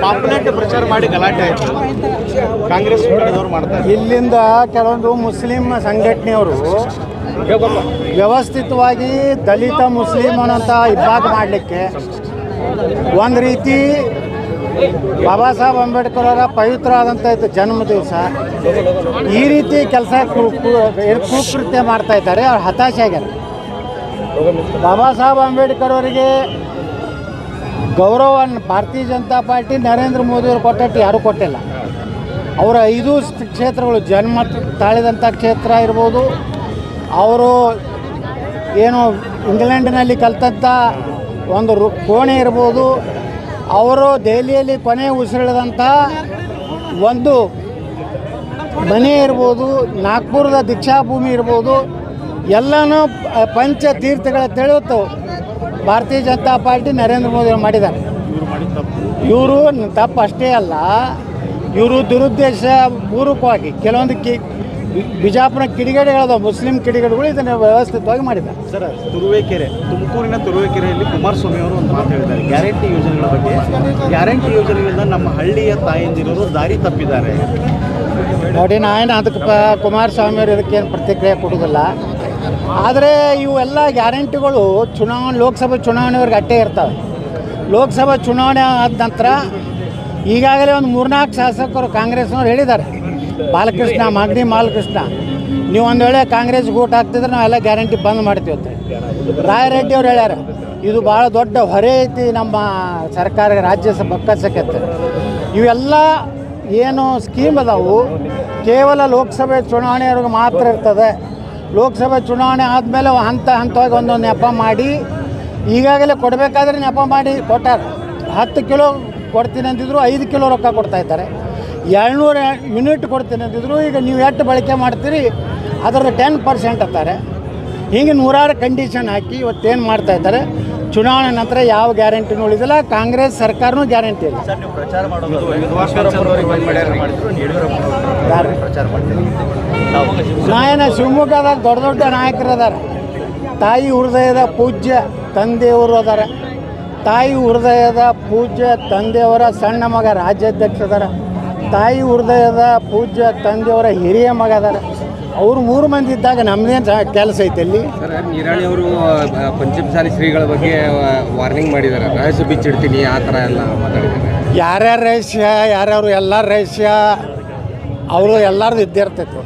Populate ಪ್ರಚಾರ ಮಾಡಿ ಗಲಾಟೆ ಆಯ್ತು. ಕಾಂಗ್ರೆಸ್ ಮಾಡ್ತಾರೆ ಇಲ್ಲಿಂದ ಕೆಲವೊಂದು ಮುಸ್ಲಿಂ ಸಂಘಟನೆಯವರು ವ್ಯವಸ್ಥಿತವಾಗಿ ದಲಿತ ಮುಸ್ಲಿಂ ಅನ್ನೋಂಥ ಇಬ್ಬಾಗ ಮಾಡಲಿಕ್ಕೆ ಒಂದು ರೀತಿ ಬಾಬಾ ಸಾಹೇಬ್ ಅಂಬೇಡ್ಕರ್ ಅವರ ಪವಿತ್ರವಾದಂಥ ಇದು ಜನ್ಮ ಈ ರೀತಿ ಕೆಲಸ ಕುಕೃತ್ಯ ಮಾಡ್ತಾ ಇದ್ದಾರೆ, ಅವ್ರು ಹತಾಶೆ ಆಗ್ಯಾರ ಬಾಬಾ ಸಾಹೇಬ್ ಅಂಬೇಡ್ಕರ್ ಅವರಿಗೆ ಗೌರವವನ್ನು ಭಾರತೀಯ ಜನತಾ ಪಾರ್ಟಿ ನರೇಂದ್ರ ಮೋದಿಯವರು ಕೊಟ್ಟಟ್ಟು ಯಾರೂ ಕೊಟ್ಟಿಲ್ಲ. ಅವರ ಐದು ಕ್ಷೇತ್ರಗಳು ಜನ್ಮ ತಾಳಿದಂಥ ಕ್ಷೇತ್ರ ಇರ್ಬೋದು. ಅವರು ಏನು ಇಂಗ್ಲೆಂಡ್ನಲ್ಲಿ ಕಲ್ತಂಥ ಒಂದು ಕೋಣೆ ಇರ್ಬೋದು. ಅವರು ದೆಹಲಿಯಲ್ಲಿ ಕೊನೆ ಉಸಿರಿಳಿದಂಥ ಒಂದು ಮನೆ ಇರ್ಬೋದು, ನಾಗ್ಪುರದ ದೀಕ್ಷಾಭೂಮಿ ಇರ್ಬೋದು. ಎಲ್ಲನೂ ಪಂಚ ತೀರ್ಥಗಳ ತಿಳಿದು ಭಾರತೀಯ ಜನತಾ ಪಾರ್ಟಿ ನರೇಂದ್ರ ಮೋದಿ ಮಾಡಿದ್ದಾರೆ. ಇವ್ರು ತಪ್ಪು. ಇವರು ತಪ್ಪು ಅಷ್ಟೇ ಅಲ್ಲ ಇವರು ದುರುದ್ದೇಶ ಪೂರ್ವಕವಾಗಿ ಕೆಲವೊಂದು ಕಿ ಬಿಜಾಪುರ ಕಿಡಿಗೇಡಿಗಳದ ಮುಸ್ಲಿಂ ಕಿಡಿಗೇಡಿಗಳು ಇದನ್ನು ವ್ಯವಸ್ಥಿತವಾಗಿ ಮಾಡಿದ್ದಾರೆ. ಸರ್ ತುರುವೇಕೆರೆ ತುಮಕೂರಿನ ತುರುವೇಕೆರೆಯಲ್ಲಿ ಕುಮಾರಸ್ವಾಮಿ ಅವರು ಒಂದು ಮಾತು ಹೇಳಿದ್ದಾರೆ. ಗ್ಯಾರಂಟಿ ಯೋಜನೆಗಳ ಬಗ್ಗೆ. ಗ್ಯಾರಂಟಿ ಯೋಜನೆಗಳಿಂದ ನಮ್ಮ ಹಳ್ಳಿಯ ತಾಯಂದಿರರು ದಾರಿ ತಪ್ಪಿದ್ದಾರೆ. ನೋಡಿ ನಾನು ಅದಕ್ಕೆ ಕುಮಾರಸ್ವಾಮಿ ಅವರು ಇದಕ್ಕೇನು ಪ್ರತಿಕ್ರಿಯೆ ಕೊಡೋದಿಲ್ಲ ಆದರೆ ಇವೆಲ್ಲ ಗ್ಯಾರಂಟಿಗಳು ಚುನಾವಣೆ, ಲೋಕಸಭೆ ಚುನಾವಣೆವರೆಗೆ ಅಟ್ಟೆ ಇರ್ತವೆ. ಲೋಕಸಭಾ ಚುನಾವಣೆ ಆದ ನಂತರ ಈಗಾಗಲೇ ಒಂದು ಮೂರ್ನಾಲ್ಕು ಶಾಸಕರು ಕಾಂಗ್ರೆಸ್ನವ್ರು ಹೇಳಿದ್ದಾರೆ. ಬಾಲಕೃಷ್ಣ, ಮಾಗಡಿ ಬಾಲಕೃಷ್ಣ ನೀವು ಒಂದು ವೇಳೆ ಕಾಂಗ್ರೆಸ್ಗೆ ಓಟ್ ಹಾಕ್ತಿದ್ರೆ ನಾವೆಲ್ಲ ಗ್ಯಾರಂಟಿ ಬಂದ್ ಮಾಡ್ತೀವಿ ಅಂತ ರಾಯರೆಡ್ಡಿ ಅವ್ರು ಹೇಳ್ಯಾರ, ಇದು ಭಾಳ ದೊಡ್ಡ ಹೊರೆ ಐತಿ ನಮ್ಮ ಸರ್ಕಾರ ರಾಜ್ಯ ಬಕ್ಕಸಕ್ಕೆ. ಇವೆಲ್ಲ ಏನು ಸ್ಕೀಮ್ ಅದಾವು, ಕೇವಲ ಲೋಕಸಭೆ ಚುನಾವಣೆಯವ್ರಿಗೆ ಮಾತ್ರ ಇರ್ತದೆ. ಲೋಕಸಭೆ ಚುನಾವಣೆ ಆದಮೇಲೆ ಹಂತ ಹಂತವಾಗಿ ಒಂದೊಂದು ನೆಪ ಮಾಡಿ, ಈಗಾಗಲೇ ಕೊಡಬೇಕಾದ್ರೆ ನೆಪ ಮಾಡಿ ಕೊಟ್ಟಾರೆ ಹತ್ತು ಕಿಲೋ ಕೊಡ್ತೀನಿ ಅಂತಿದ್ರು ಐದು ಕಿಲೋ ರೊಕ್ಕ ಕೊಡ್ತಾ ಇದ್ದಾರೆ. ಏಳ್ನೂರು ಯೂನಿಟ್ ಕೊಡ್ತೀನಿ ಅಂತಿದ್ರು ಈಗ ನೀವು ಎಷ್ಟು ಬಳಕೆ ಮಾಡ್ತೀರಿ? ಅದರದ್ದು ಟೆನ್ ಪರ್ಸೆಂಟ್ ಅಂತಾರೆ. ಹೀಗೆ ನೂರಾರು ಕಂಡೀಷನ್ ಹಾಕಿ ಇವತ್ತೇನು ಮಾಡ್ತಾ ಇದ್ದಾರೆ? ಚುನಾವಣೆ ನಂತರ ಯಾವ ಗ್ಯಾರಂಟಿನೂ ಉಳಿದಿಲ್ಲ. ಕಾಂಗ್ರೆಸ್ ಸರ್ಕಾರನೂ ಗ್ಯಾರಂಟಿ ಇಲ್ಲ. ನಾಯನ ಶಿವಮೊಗ್ಗದಾಗ ದೊಡ್ಡ ದೊಡ್ಡ ನಾಯಕರು ಅದಾರ. ತಾಯಿ ಹೃದಯದ ಪೂಜ್ಯ ತಂದೆಯವರು ಅದಾರ. ತಾಯಿ ಹೃದಯದ ಪೂಜ್ಯ ತಂದೆಯವರ ಸಣ್ಣ ಮಗ ರಾಜ್ಯಾಧ್ಯಕ್ಷ ಅದಾರ. ತಾಯಿ ಹೃದಯದ ಪೂಜ್ಯ ತಂದೆಯವರ ಹಿರಿಯ ಮಗ ಅದಾರ. ಅವ್ರು ಮೂರು ಮಂದಿ ಇದ್ದಾಗ ನಮ್ಮದೇನು ಕೆಲಸ ಐತೆ ಅಲ್ಲಿ? ಸರ್ ನಿರಾಣಿ ಅವರು ಪಂಚಮಸಾಲಿ ಶ್ರೀಗಳ ಬಗ್ಗೆ ವಾರ್ನಿಂಗ್ ಮಾಡಿದ್ದಾರೆ. ರಹಸ್ಯ ಬಿಚ್ಚಿಡ್ತೀನಿ ಆ ಥರ ಎಲ್ಲ ಮಾತಾಡಿದ್ದಾರೆ. ಯಾರ್ಯಾರ ರಹಸ್ಯ ಯಾರ್ಯಾರು ಎಲ್ಲ ರಹಸ್ಯ ಅವರು ಎಲ್ಲರದು ಇದ್ದೇ ಇರ್ತೈತೆ.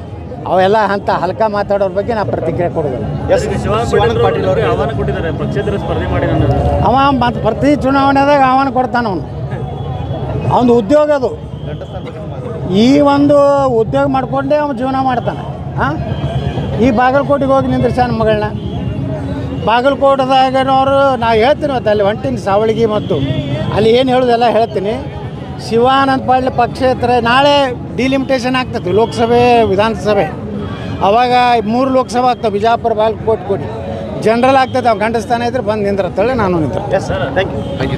ಅವೆಲ್ಲ ಅಂತ ಹಲ್ಕ ಮಾತಾಡೋರ ಬಗ್ಗೆ ನಾ ಪ್ರತಿಕ್ರಿಯೆ ಕೊಡೋದಿಲ್ಲ. ಎಸ್ ಶಿವಾನಂದ ಪಾಟೀಲ್ ಅವರು ಆಹ್ವಾನ ಕೊಟ್ಟಿದ್ದಾರೆ. ಪಕ್ಷೇತರ ಸ್ಪರ್ಧೆ ಮಾಡಿ ನನ್ನ ಅವ ಮತ್ತು ಪ್ರತಿ ಚುನಾವಣೆದಾಗ ಆಹ್ವಾನ ಕೊಡ್ತಾನ ಅವನು. ಅವನು ಉದ್ಯೋಗ ಅದು. ಈ ಒಂದು ಉದ್ಯೋಗ ಮಾಡ್ಕೊಂಡೇ ಅವನು ಜೀವನ ಮಾಡ್ತಾನೆ. ಹಾಂ ಈ ಬಾಗಲಕೋಟೆಗೆ ಹೋಗಿ ನಿಂದ್ರಿಸ್ಯಾನ ಮಗಳನ್ನ? ಬಾಗಲಕೋಟದಾಗನವರು ನಾ ಹೇಳ್ತೀನಿ ಮತ್ತು ಅಲ್ಲಿ ಹೊಂಟಿನ ಸಾವಳಿಗೆ ಮತ್ತು. ಅಲ್ಲಿ ಏನು ಹೇಳೋದೆಲ್ಲ ಹೇಳ್ತೀನಿ. ಶಿವಾನಂದ ಪಾಟೀಲ್ ಪಕ್ಷೇತರ ನಾಳೆ ಡಿಲಿಮಿಟೇಷನ್ ಆಗ್ತದೆ ಲೋಕಸಭೆ ವಿಧಾನಸಭೆ. ಅವಾಗ ಮೂರು ಲೋಕಸಭೆ ಆಗ್ತವೆ ಬಿಜಾಪುರ ಬಾಗಲಕೋಟೆ ಕೋಟಿ ಜನರಲ್ ಆಗ್ತದೆ ಅವ್ನು ಗಂಡಸ್ತಾನ ಇದ್ರೆ ಬಂದು ನಿಂದ್ರತ್ತೇಳಿ ನಾನು ನಿಂತ yes sir thank you thank you